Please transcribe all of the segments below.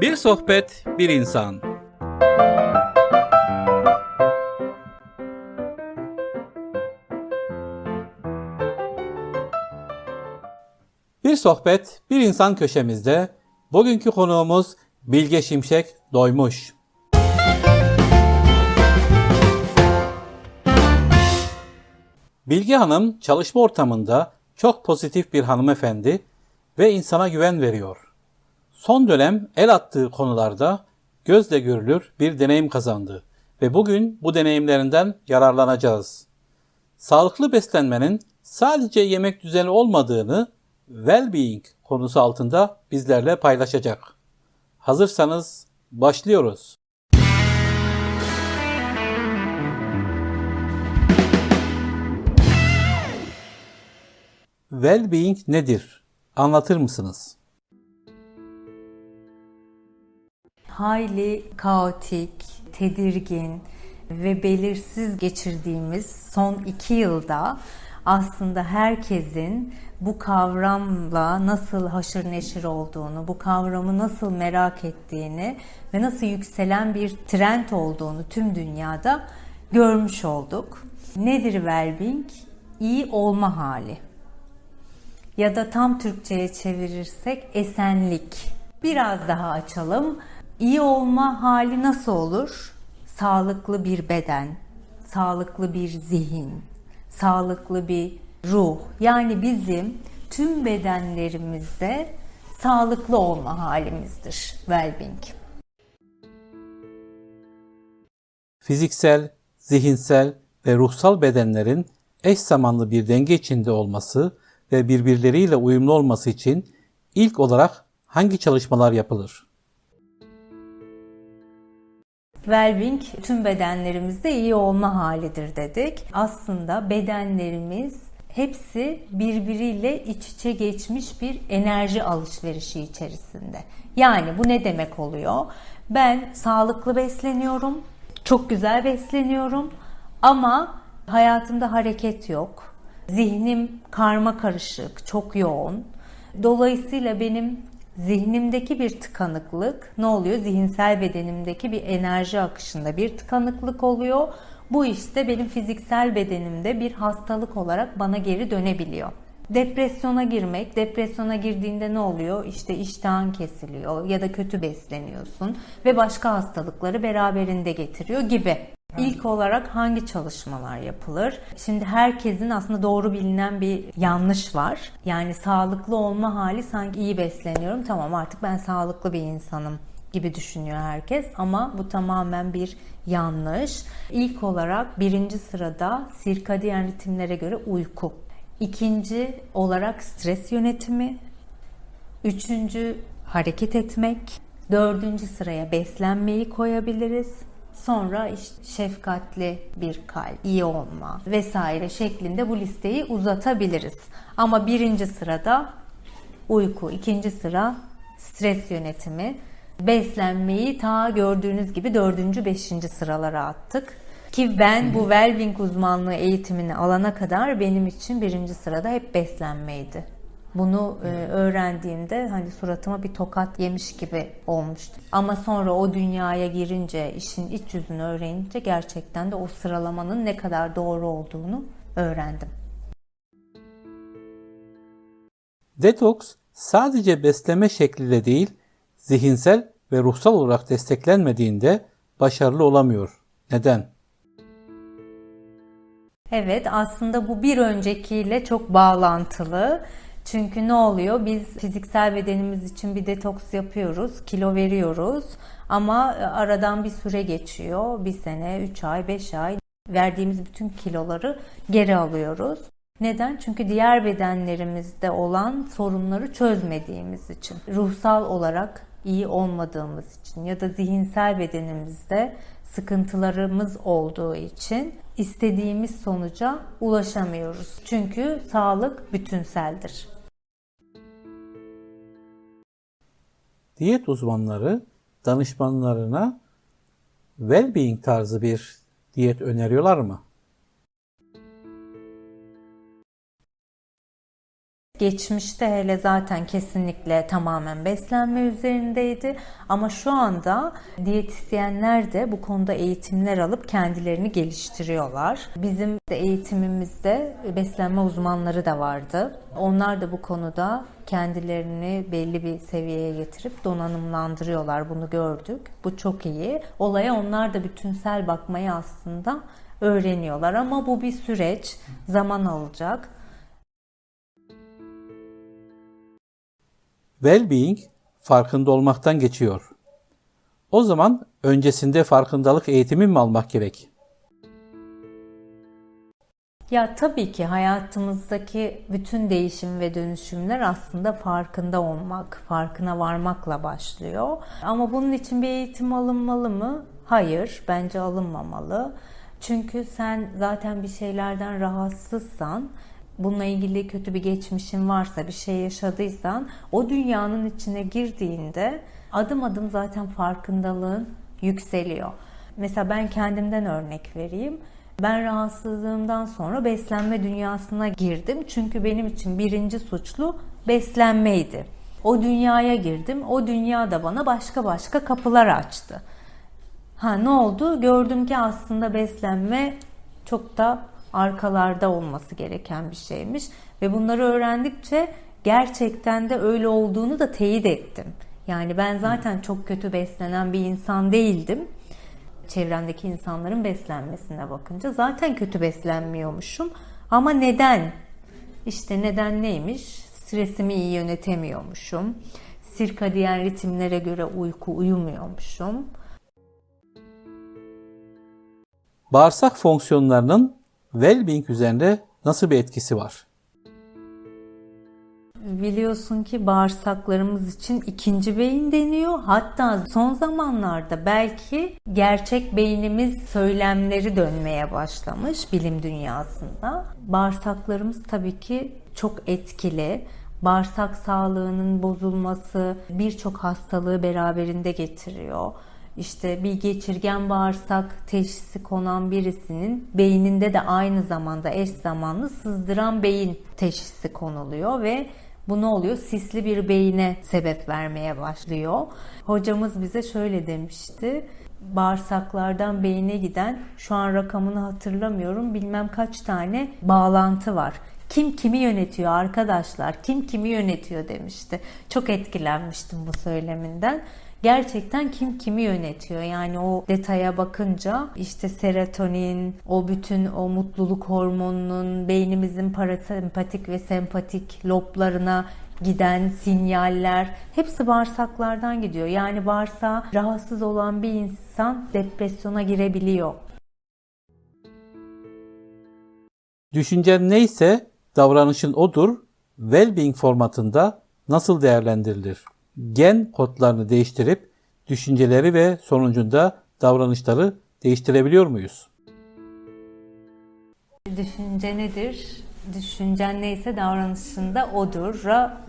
Bir sohbet, bir insan. Bir sohbet, bir insan köşemizde bugünkü konuğumuz Bilge Şimşek Doymuş. Bilge Hanım çalışma ortamında çok pozitif bir hanımefendi ve insana güven veriyor. Son dönem el attığı konularda gözle görülür bir deneyim kazandı ve bugün bu deneyimlerinden yararlanacağız. Sağlıklı beslenmenin sadece yemek düzeni olmadığını well-being konusu altında bizlerle paylaşacak. Hazırsanız başlıyoruz. Well-being nedir? Anlatır mısınız? Hayli kaotik, tedirgin ve belirsiz geçirdiğimiz son iki yılda aslında herkesin bu kavramla nasıl haşır neşir olduğunu, bu kavramı nasıl merak ettiğini ve nasıl yükselen bir trend olduğunu tüm dünyada görmüş olduk. Nedir well-being? İyi olma hali ya da tam Türkçe'ye çevirirsek esenlik. Biraz daha açalım. İyi olma hali nasıl olur? Sağlıklı bir beden, sağlıklı bir zihin, sağlıklı bir ruh. Yani bizim tüm bedenlerimizde sağlıklı olma halimizdir well-being. Fiziksel, zihinsel ve ruhsal bedenlerin eş zamanlı bir denge içinde olması ve birbirleriyle uyumlu olması için ilk olarak hangi çalışmalar yapılır? Well-being tüm bedenlerimizde iyi olma halidir dedik. Aslında bedenlerimiz hepsi birbiriyle iç içe geçmiş bir enerji alışverişi içerisinde. Yani bu ne demek oluyor? Ben sağlıklı besleniyorum, çok güzel besleniyorum ama hayatımda hareket yok. Zihnim karma karışık, çok yoğun. Dolayısıyla benim zihnimdeki bir tıkanıklık ne oluyor? Zihinsel bedenimdeki bir enerji akışında bir tıkanıklık oluyor. Bu işte benim fiziksel bedenimde bir hastalık olarak bana geri dönebiliyor. Depresyona girmek, depresyona girdiğinde ne oluyor? İşte iştahın kesiliyor ya da kötü besleniyorsun ve başka hastalıkları beraberinde getiriyor gibi. İlk olarak hangi çalışmalar yapılır? Şimdi herkesin aslında doğru bilinen bir yanlış var. Yani sağlıklı olma hali sanki iyi besleniyorum. Tamam artık ben sağlıklı bir insanım gibi düşünüyor herkes ama bu tamamen bir yanlış. İlk olarak birinci sırada sirkadiyen ritimlere göre uyku. İkinci olarak stres yönetimi. Üçüncü hareket etmek. Dördüncü sıraya beslenmeyi koyabiliriz. Sonra işte şefkatli bir kalp, iyi olma vesaire şeklinde bu listeyi uzatabiliriz. Ama birinci sırada uyku, ikinci sıra stres yönetimi, beslenmeyi ta gördüğünüz gibi dördüncü, beşinci sıralara attık. Ki ben bu Wellbeing uzmanlığı eğitimini alana kadar benim için birinci sırada hep beslenmeydi. Bunu e, öğrendiğimde hani suratıma bir tokat yemiş gibi olmuştu. Ama sonra o dünyaya girince, işin iç yüzünü öğrenince gerçekten de o sıralamanın ne kadar doğru olduğunu öğrendim. Detoks sadece besleme şekliyle değil, zihinsel ve ruhsal olarak desteklenmediğinde başarılı olamıyor. Neden? Evet aslında bu bir öncekiyle çok bağlantılı. Çünkü ne oluyor? Biz fiziksel bedenimiz için bir detoks yapıyoruz, kilo veriyoruz ama aradan bir süre geçiyor. Bir sene, 3 ay, 5 ay verdiğimiz bütün kiloları geri alıyoruz. Neden? Çünkü diğer bedenlerimizde olan sorunları çözmediğimiz için. Ruhsal olarak iyi olmadığımız için ya da zihinsel bedenimizde sıkıntılarımız olduğu için istediğimiz sonuca ulaşamıyoruz. Çünkü sağlık bütünseldir. Diyet uzmanları danışmanlarına well-being tarzı bir diyet öneriyorlar mı? Geçmişte hele zaten kesinlikle tamamen beslenme üzerindeydi. Ama şu anda diyetisyenler de bu konuda eğitimler alıp kendilerini geliştiriyorlar. Bizim de eğitimimizde beslenme uzmanları da vardı. Onlar da bu konuda kendilerini belli bir seviyeye getirip donanımlandırıyorlar. Bunu gördük. Bu çok iyi. Olaya onlar da bütünsel bakmayı aslında öğreniyorlar ama bu bir süreç, zaman alacak. Well-being farkında olmaktan geçiyor. O zaman öncesinde farkındalık eğitimi mi almak gerek? Ya tabii ki hayatımızdaki bütün değişim ve dönüşümler aslında farkında olmak, farkına varmakla başlıyor. Ama bunun için bir eğitim alınmalı mı? Hayır, bence alınmamalı. Çünkü sen zaten bir şeylerden rahatsızsan, bununla ilgili kötü bir geçmişin varsa, bir şey yaşadıysan, o dünyanın içine girdiğinde adım adım zaten farkındalığın yükseliyor. Mesela ben kendimden örnek vereyim. Ben rahatsızlığımdan sonra beslenme dünyasına girdim. Çünkü benim için birinci suçlu beslenmeydi. O dünyaya girdim. O dünya da bana başka başka kapılar açtı. Ha ne oldu? Gördüm ki aslında beslenme çok da arkalarda olması gereken bir şeymiş ve bunları öğrendikçe gerçekten de öyle olduğunu da teyit ettim. Yani ben zaten çok kötü beslenen bir insan değildim. Çevremdeki insanların beslenmesine bakınca zaten kötü beslenmiyormuşum. Ama neden? İşte neden neymiş? Stresimi iyi yönetemiyormuşum. Sirkadiyen ritimlere göre uyku uyumuyormuşum. Bağırsak fonksiyonlarının well-being üzerinde nasıl bir etkisi var? Biliyorsun ki bağırsaklarımız için ikinci beyin deniyor. Hatta son zamanlarda belki gerçek beynimiz söylemleri dönmeye başlamış bilim dünyasında. Bağırsaklarımız tabii ki çok etkili. Bağırsak sağlığının bozulması birçok hastalığı beraberinde getiriyor. İşte bir geçirgen bağırsak teşhisi konan birisinin beyninde de aynı zamanda eş zamanlı sızdıran beyin teşhisi konuluyor ve bu ne oluyor? Sisli bir beyine sebep vermeye başlıyor. Hocamız bize şöyle demişti. Bağırsaklardan beyine giden şu an rakamını hatırlamıyorum bilmem kaç tane bağlantı var. Kim kimi yönetiyor arkadaşlar? Kim kimi yönetiyor demişti. Çok etkilenmiştim bu söyleminden gerçekten kim kimi yönetiyor. Yani o detaya bakınca işte serotonin, o bütün o mutluluk hormonunun beynimizin parasempatik ve sempatik loblarına giden sinyaller hepsi bağırsaklardan gidiyor. Yani bağırsağı rahatsız olan bir insan depresyona girebiliyor. Düşüncen neyse davranışın odur. Well-being formatında nasıl değerlendirilir? gen kodlarını değiştirip düşünceleri ve sonucunda davranışları değiştirebiliyor muyuz? Düşünce nedir? Düşüncen neyse davranışında odur.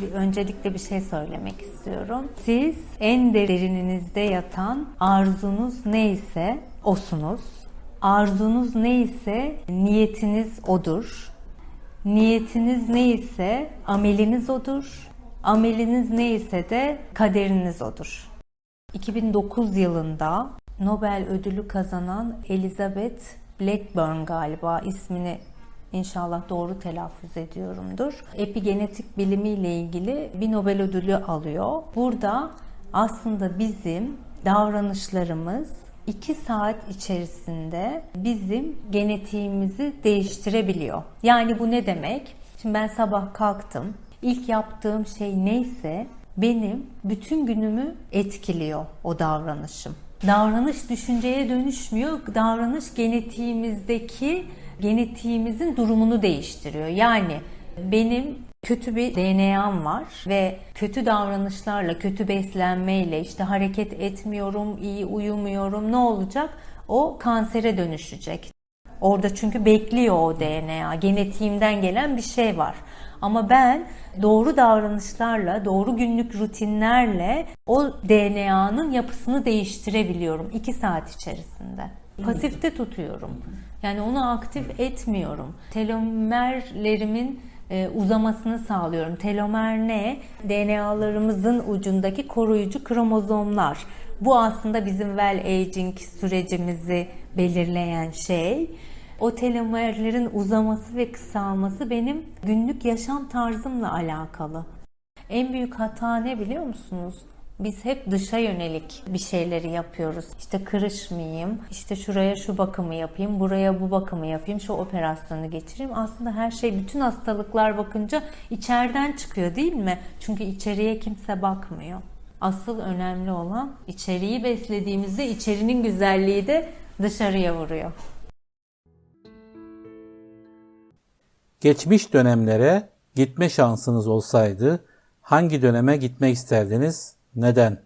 Bir öncelikle bir şey söylemek istiyorum. Siz en derininizde yatan arzunuz neyse osunuz. Arzunuz neyse niyetiniz odur. Niyetiniz neyse ameliniz odur. Ameliniz neyse de kaderiniz odur. 2009 yılında Nobel ödülü kazanan Elizabeth Blackburn galiba ismini inşallah doğru telaffuz ediyorumdur. Epigenetik bilimiyle ilgili bir Nobel ödülü alıyor. Burada aslında bizim davranışlarımız 2 saat içerisinde bizim genetiğimizi değiştirebiliyor. Yani bu ne demek? Şimdi ben sabah kalktım. İlk yaptığım şey neyse benim bütün günümü etkiliyor o davranışım. Davranış düşünceye dönüşmüyor. Davranış genetiğimizdeki genetiğimizin durumunu değiştiriyor. Yani benim kötü bir DNA'm var ve kötü davranışlarla, kötü beslenmeyle işte hareket etmiyorum, iyi uyumuyorum. Ne olacak? O kansere dönüşecek. Orada çünkü bekliyor o DNA. Genetiğimden gelen bir şey var. Ama ben doğru davranışlarla, doğru günlük rutinlerle o DNA'nın yapısını değiştirebiliyorum 2 saat içerisinde. Pasifte tutuyorum. Yani onu aktif etmiyorum. Telomerlerimin e, uzamasını sağlıyorum. Telomer ne? DNA'larımızın ucundaki koruyucu kromozomlar. Bu aslında bizim well aging sürecimizi belirleyen şey. O telomerlerin uzaması ve kısalması benim günlük yaşam tarzımla alakalı. En büyük hata ne biliyor musunuz? Biz hep dışa yönelik bir şeyleri yapıyoruz. İşte kırışmayayım, işte şuraya şu bakımı yapayım, buraya bu bakımı yapayım, şu operasyonu geçireyim. Aslında her şey, bütün hastalıklar bakınca içeriden çıkıyor değil mi? Çünkü içeriye kimse bakmıyor. Asıl önemli olan içeriği beslediğimizde içerinin güzelliği de dışarıya vuruyor. Geçmiş dönemlere gitme şansınız olsaydı hangi döneme gitmek isterdiniz? Neden?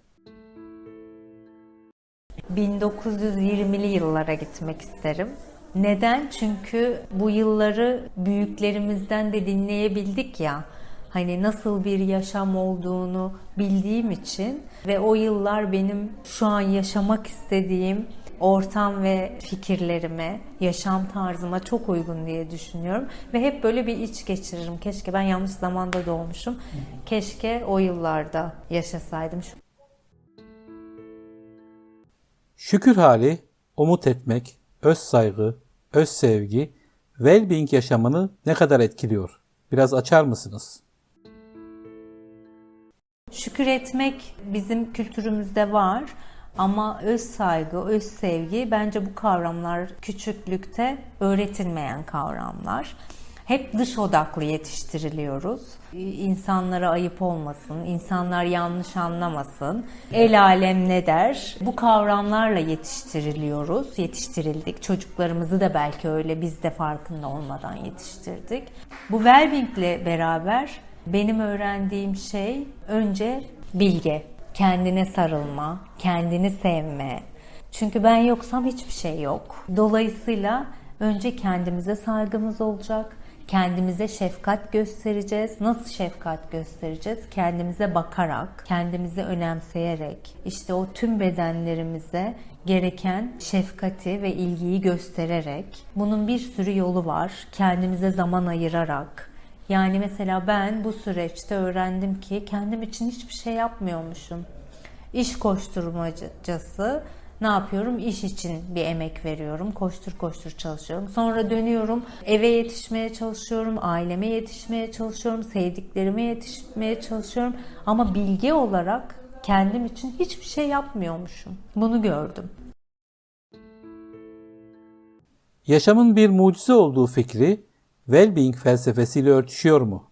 1920'li yıllara gitmek isterim. Neden? Çünkü bu yılları büyüklerimizden de dinleyebildik ya. Hani nasıl bir yaşam olduğunu bildiğim için ve o yıllar benim şu an yaşamak istediğim ortam ve fikirlerime, yaşam tarzıma çok uygun diye düşünüyorum. Ve hep böyle bir iç geçiririm. Keşke ben yanlış zamanda doğmuşum. Keşke o yıllarda yaşasaydım. Şükür hali, umut etmek, öz saygı, öz sevgi, well-being yaşamını ne kadar etkiliyor? Biraz açar mısınız? Şükür etmek bizim kültürümüzde var ama öz saygı, öz sevgi bence bu kavramlar küçüklükte öğretilmeyen kavramlar. Hep dış odaklı yetiştiriliyoruz. İnsanlara ayıp olmasın, insanlar yanlış anlamasın, el alem ne der? Bu kavramlarla yetiştiriliyoruz, yetiştirildik. Çocuklarımızı da belki öyle biz de farkında olmadan yetiştirdik. Bu well-being ile beraber benim öğrendiğim şey önce bilge, kendine sarılma, kendini sevme. Çünkü ben yoksam hiçbir şey yok. Dolayısıyla önce kendimize saygımız olacak. Kendimize şefkat göstereceğiz. Nasıl şefkat göstereceğiz? Kendimize bakarak, kendimizi önemseyerek, işte o tüm bedenlerimize gereken şefkati ve ilgiyi göstererek. Bunun bir sürü yolu var. Kendimize zaman ayırarak, yani mesela ben bu süreçte öğrendim ki kendim için hiçbir şey yapmıyormuşum. İş koşturmacası ne yapıyorum? İş için bir emek veriyorum. Koştur koştur çalışıyorum. Sonra dönüyorum. Eve yetişmeye çalışıyorum. Aileme yetişmeye çalışıyorum. Sevdiklerime yetişmeye çalışıyorum. Ama bilgi olarak kendim için hiçbir şey yapmıyormuşum. Bunu gördüm. Yaşamın bir mucize olduğu fikri well-being felsefesiyle örtüşüyor mu?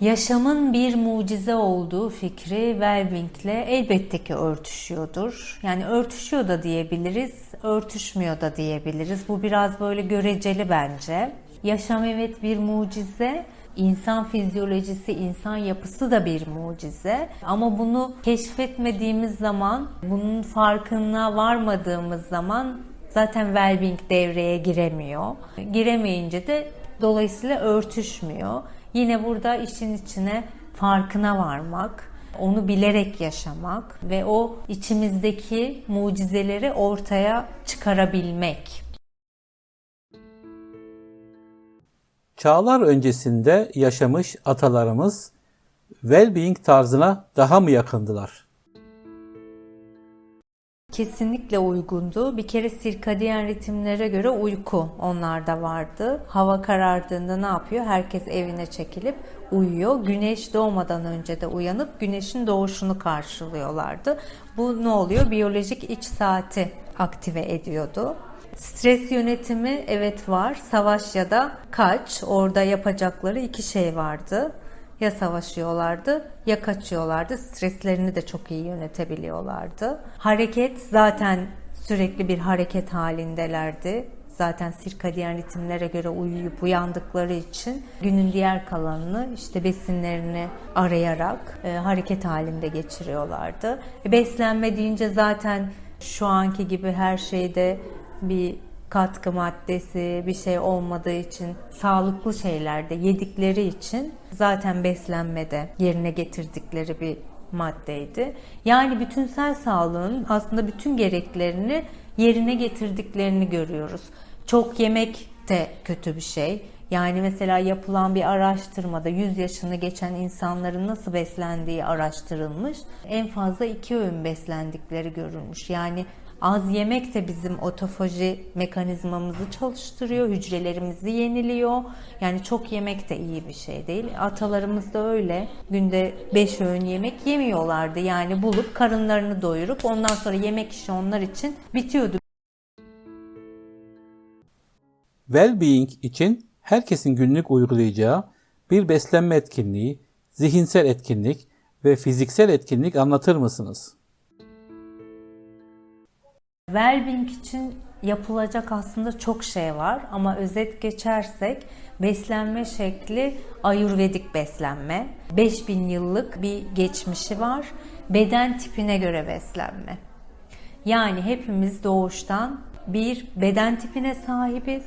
Yaşamın bir mucize olduğu fikri Welbing'le elbette ki örtüşüyordur. Yani örtüşüyor da diyebiliriz, örtüşmüyor da diyebiliriz. Bu biraz böyle göreceli bence. Yaşam evet bir mucize, İnsan fizyolojisi, insan yapısı da bir mucize. Ama bunu keşfetmediğimiz zaman, bunun farkına varmadığımız zaman zaten well-being devreye giremiyor. Giremeyince de dolayısıyla örtüşmüyor. Yine burada işin içine farkına varmak, onu bilerek yaşamak ve o içimizdeki mucizeleri ortaya çıkarabilmek. Çağlar öncesinde yaşamış atalarımız well-being tarzına daha mı yakındılar? Kesinlikle uygundu. Bir kere sirkadiyen ritimlere göre uyku onlarda vardı. Hava karardığında ne yapıyor? Herkes evine çekilip uyuyor. Güneş doğmadan önce de uyanıp güneşin doğuşunu karşılıyorlardı. Bu ne oluyor? Biyolojik iç saati aktive ediyordu. Stres yönetimi evet var. Savaş ya da kaç. Orada yapacakları iki şey vardı. Ya savaşıyorlardı ya kaçıyorlardı. Streslerini de çok iyi yönetebiliyorlardı. Hareket zaten sürekli bir hareket halindelerdi. Zaten sirkadiyen ritimlere göre uyuyup uyandıkları için günün diğer kalanını işte besinlerini arayarak e, hareket halinde geçiriyorlardı. E, beslenme deyince zaten şu anki gibi her şeyde bir katkı maddesi bir şey olmadığı için sağlıklı şeylerde yedikleri için zaten beslenmede yerine getirdikleri bir maddeydi. Yani bütünsel sağlığın aslında bütün gereklerini yerine getirdiklerini görüyoruz. Çok yemek de kötü bir şey. Yani mesela yapılan bir araştırmada 100 yaşını geçen insanların nasıl beslendiği araştırılmış. En fazla iki öğün beslendikleri görülmüş. Yani az yemek de bizim otofaji mekanizmamızı çalıştırıyor, hücrelerimizi yeniliyor. Yani çok yemek de iyi bir şey değil. Atalarımız da öyle. Günde 5 öğün yemek yemiyorlardı. Yani bulup karınlarını doyurup ondan sonra yemek işi onlar için bitiyordu. Well-being için herkesin günlük uygulayacağı bir beslenme etkinliği, zihinsel etkinlik ve fiziksel etkinlik anlatır mısınız? Wellbeing için yapılacak aslında çok şey var ama özet geçersek beslenme şekli ayurvedik beslenme. 5000 yıllık bir geçmişi var. Beden tipine göre beslenme. Yani hepimiz doğuştan bir beden tipine sahibiz.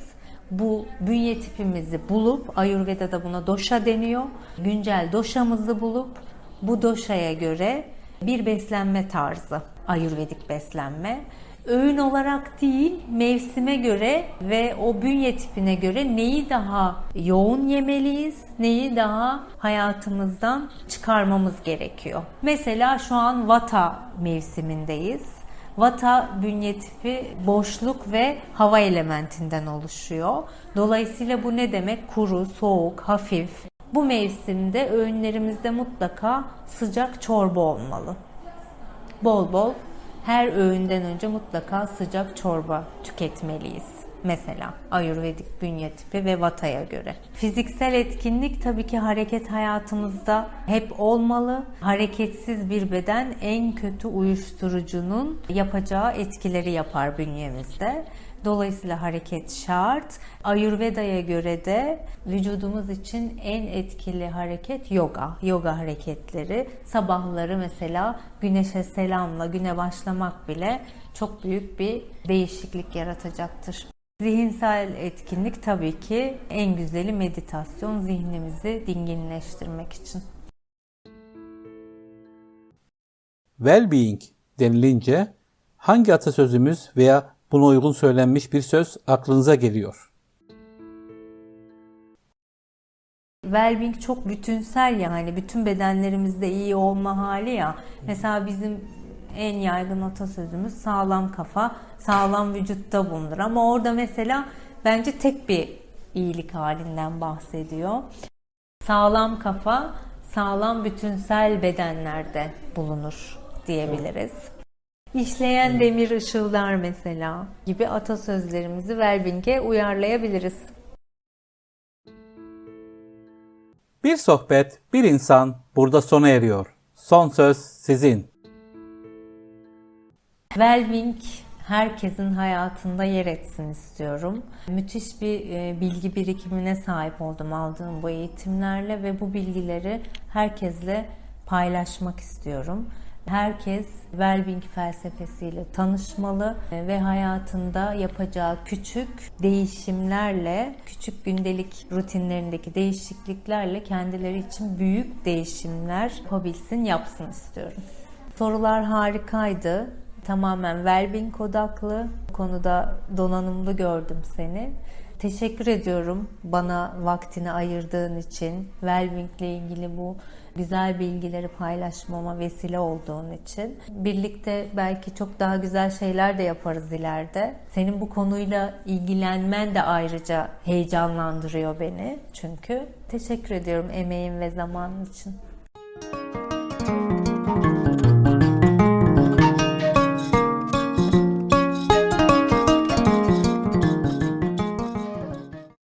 Bu bünye tipimizi bulup Ayurveda'da buna doşa deniyor. Güncel doşamızı bulup bu doşaya göre bir beslenme tarzı Ayurvedik beslenme öğün olarak değil mevsime göre ve o bünye tipine göre neyi daha yoğun yemeliyiz, neyi daha hayatımızdan çıkarmamız gerekiyor. Mesela şu an Vata mevsimindeyiz. Vata bünye tipi boşluk ve hava elementinden oluşuyor. Dolayısıyla bu ne demek? Kuru, soğuk, hafif. Bu mevsimde öğünlerimizde mutlaka sıcak çorba olmalı. Bol bol her öğünden önce mutlaka sıcak çorba tüketmeliyiz. Mesela Ayurvedik bünye tipi ve Vata'ya göre. Fiziksel etkinlik tabii ki hareket hayatımızda hep olmalı. Hareketsiz bir beden en kötü uyuşturucunun yapacağı etkileri yapar bünyemizde. Dolayısıyla hareket şart. Ayurveda'ya göre de vücudumuz için en etkili hareket yoga. Yoga hareketleri. Sabahları mesela güneşe selamla güne başlamak bile çok büyük bir değişiklik yaratacaktır. Zihinsel etkinlik tabii ki en güzeli meditasyon zihnimizi dinginleştirmek için. Well-being denilince hangi atasözümüz veya buna uygun söylenmiş bir söz aklınıza geliyor? Wellbeing çok bütünsel yani bütün bedenlerimizde iyi olma hali ya. Mesela bizim en yaygın atasözümüz sağlam kafa sağlam vücutta bulunur. Ama orada mesela bence tek bir iyilik halinden bahsediyor. Sağlam kafa sağlam bütünsel bedenlerde bulunur diyebiliriz. İşleyen demir ışıldar mesela gibi atasözlerimizi Wellbeing'e uyarlayabiliriz. Bir sohbet, bir insan burada sona eriyor. Son söz sizin. Wellbeing herkesin hayatında yer etsin istiyorum. Müthiş bir e, bilgi birikimine sahip oldum aldığım bu eğitimlerle ve bu bilgileri herkesle paylaşmak istiyorum. Herkes Wellbeing felsefesiyle tanışmalı e, ve hayatında yapacağı küçük değişimlerle, küçük gündelik rutinlerindeki değişikliklerle kendileri için büyük değişimler yapabilsin, yapsın istiyorum. Sorular harikaydı. Tamamen Wellbeing odaklı. Bu konuda donanımlı gördüm seni. Teşekkür ediyorum bana vaktini ayırdığın için. Wellbeing ile ilgili bu güzel bilgileri paylaşmama vesile olduğun için. Birlikte belki çok daha güzel şeyler de yaparız ileride. Senin bu konuyla ilgilenmen de ayrıca heyecanlandırıyor beni çünkü. Teşekkür ediyorum emeğin ve zamanın için.